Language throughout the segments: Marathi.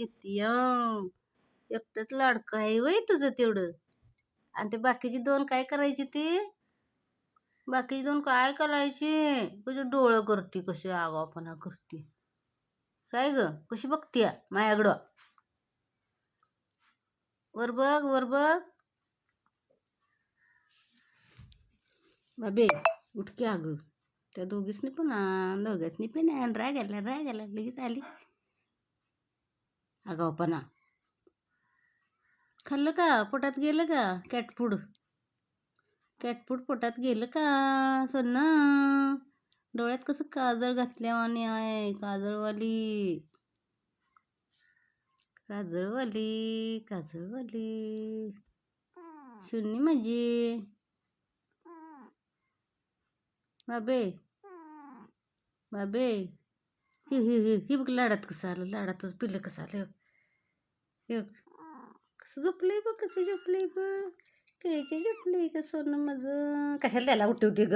किती एकटंच लाडकं आहे वय तुझं तेवढं. आणि ते बाकीची दोन काय करायची ती? बाकीची दोन काय करायची? तुझे डोळं करते कशी आगावपणा करते. काय ग? कशी बघते माझ्याकडं वर बघ वर बघ. बाबे उठके अगं. त्या दोघीसनी पण आण दोघांसनी पण आण रागायला रागायला लगेच आली. आगावपणा खाल्लं का? पोटात गेलं का? कॅट फूड कॅट फूड पोटात गेलं का? सोनं? डोळ्यात कसं काजळ घातल्यावानी आहे काजळवाली. काजळवाली काजळवाली. शून्य माझी. बाबे. बाबे. हि हे हे ही बघ लाडात कसं आलं लाडातच पिल्लं कसं आलं. हे कसं कसं झोपलंय बघ कसं झोपलंय बघ. कायचे झोपलंय का सोनं माझं. कशाला त्याला उठवते ग?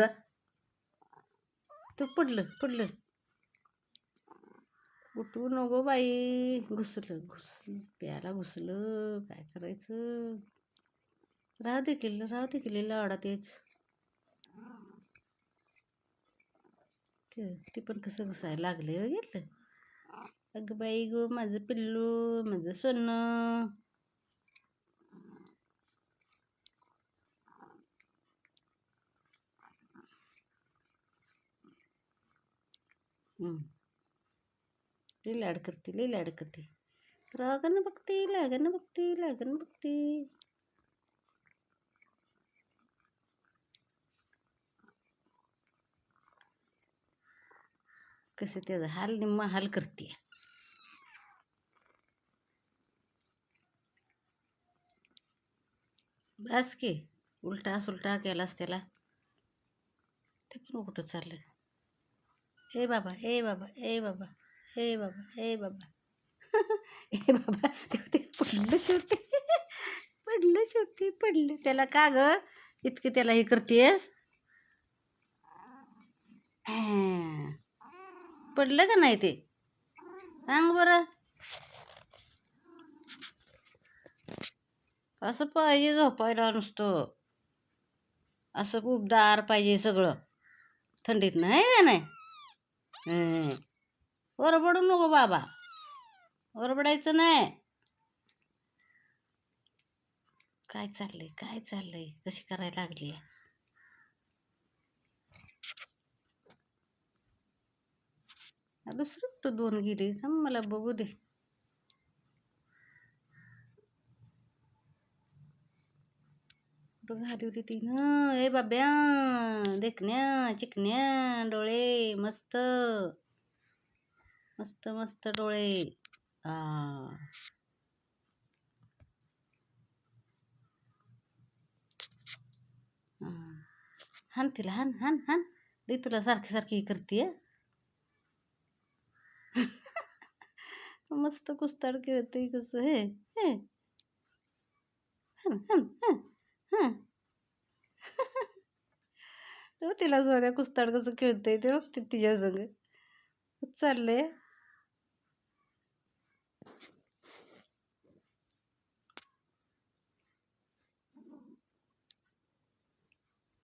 तू पडलं पडलं. उठवू नको बाई. घुसलं घुसलं प्याला घुसलं. काय करायचं? राहू दे केलं राहू दे केलेलं लाडात तेच ते ते पण कसं घुसायला लागले हो घेतलं. अगं बाई गो माझं पिल्लू माझं सोनं. लई लाड करते लई लाड करते. रागानं बघते लागन बघते लागन बघते. कसं त्याचा हाल निम्मा हाल करते. बस की उलटा सुलटा केलास त्याला. ते पण कुठं चाललं? ए बाबा ए बाबा ए बाबा ए बाबा ए बाबा. ए बाबा ते ते पडलं शेवटी. पडलं शेवटी पडलं. त्याला का ग? इतकं त्याला हे करतेस? पडलं का नाही ते? सांग बरं. असं पाहिजे झोपायला नुसतं. असं उबदार पाहिजे सगळं. थंडीत नाही का नाही? ओरबडू नको बाबा. ओरबडायचं नाही. काय चाललंय? काय चाललंय? कशी करायला लागली दुसरं कुठं दोन गेली? थांब मला बघू दे. कुठं घाली होती ती ना ए बाब्या देखण्या चिकण्या डोळे मस्त. मस्त मस्त डोळे. आ. हा. हान तिला हान हान हान. दे तुला सारखी सारखी करते मस्त कुस्ताड खेळते कसं हे हे. तो तिला जोऱ्या कुस्ताड कसं खेळतंय ते बघ तिच्या संग. चाललंय.